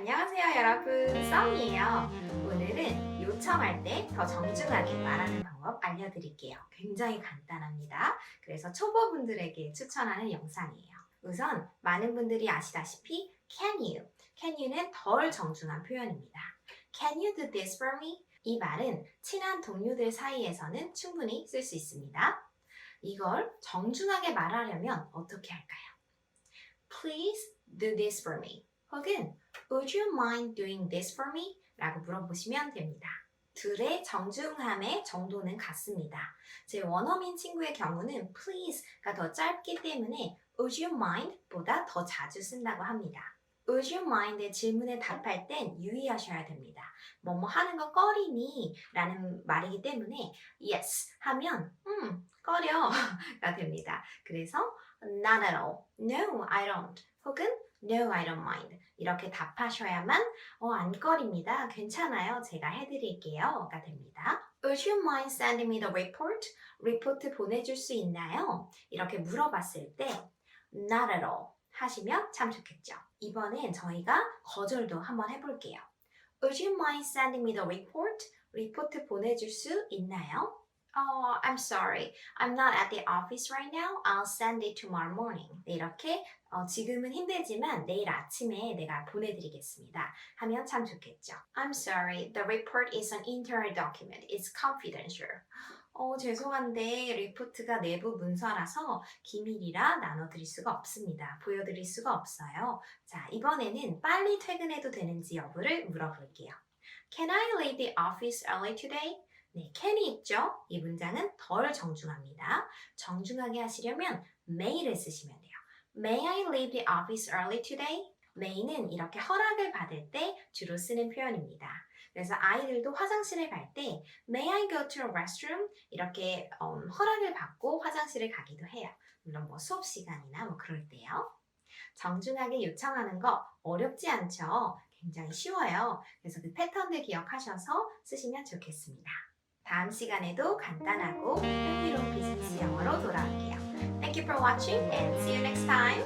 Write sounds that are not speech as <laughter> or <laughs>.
안녕하세요 여러분. 썸이에요. 오늘은 요청할 때 더 정중하게 말하는 방법 알려드릴게요. 굉장히 간단합니다. 그래서 초보분들에게 추천하는 영상이에요. 우선 많은 분들이 아시다시피 can you. can you는 덜 정중한 표현입니다. can you do this for me? 이 말은 친한 동료들 사이에서는 충분히 쓸 수 있습니다. 이걸 정중하게 말하려면 어떻게 할까요? Please do this for me 혹은 Would you mind doing this for me? 라고 물어보시면 됩니다. 둘의 정중함의 정도는 같습니다. 제 원어민 친구의 경우는 please가 더 짧기 때문에 would you mind 보다 더 자주 쓴다고 합니다. would you mind의 질문에 답할 땐 유의하셔야 됩니다. 뭐뭐 하는 거 꺼리니? 라는 말이기 때문에 yes 하면 음 꺼려가 <laughs> 됩니다. 그래서 not at all, no I don't 혹은 no I don't mind 이렇게 답하셔야만 어, 안 꺼립니다. 괜찮아요. 제가 해드릴게요.가 됩니다. Would you mind sending me the report? 리포트 보내줄 수 있나요? 이렇게 물어봤을 때 not at all 하시면 참 좋겠죠. 이번엔 저희가 거절도 한번 해볼게요. Would you mind sending me the report? 리포트 보내줄 수 있나요? Oh, I'm sorry. I'm not at the office right now. I'll send it tomorrow morning. 네, 이렇게 어, 지금은 힘들지만 내일 아침에 내가 보내드리겠습니다. 하면 참 좋겠죠. I'm sorry. The report is an internal document. It's confidential. 어, 죄송한데 리포트가 내부 문서라서 기밀이라 나눠드릴 수가 없습니다. 보여드릴 수가 없어요. 자, 이번에는 빨리 퇴근해도 되는지 여부를 물어볼게요. Can I leave the office early today? 네, can이 있죠? 이 문장은 덜 정중합니다. 정중하게 하시려면 may를 쓰시면 돼요. May I leave the office early today? may는 이렇게 허락을 받을 때 주로 쓰는 표현입니다. 그래서 아이들도 화장실에 갈 때 May I go to a restroom? 이렇게 음, 허락을 받고 화장실을 가기도 해요. 물론 뭐 수업 시간이나 뭐 그럴 때요. 정중하게 요청하는 거 어렵지 않죠? 굉장히 쉬워요. 그래서 그 패턴들 기억하셔서 쓰시면 좋겠습니다. 다음 시간에도 간단하고 흥미로운 비즈니스 영어로 돌아올게요. Thank you for watching and see you next time.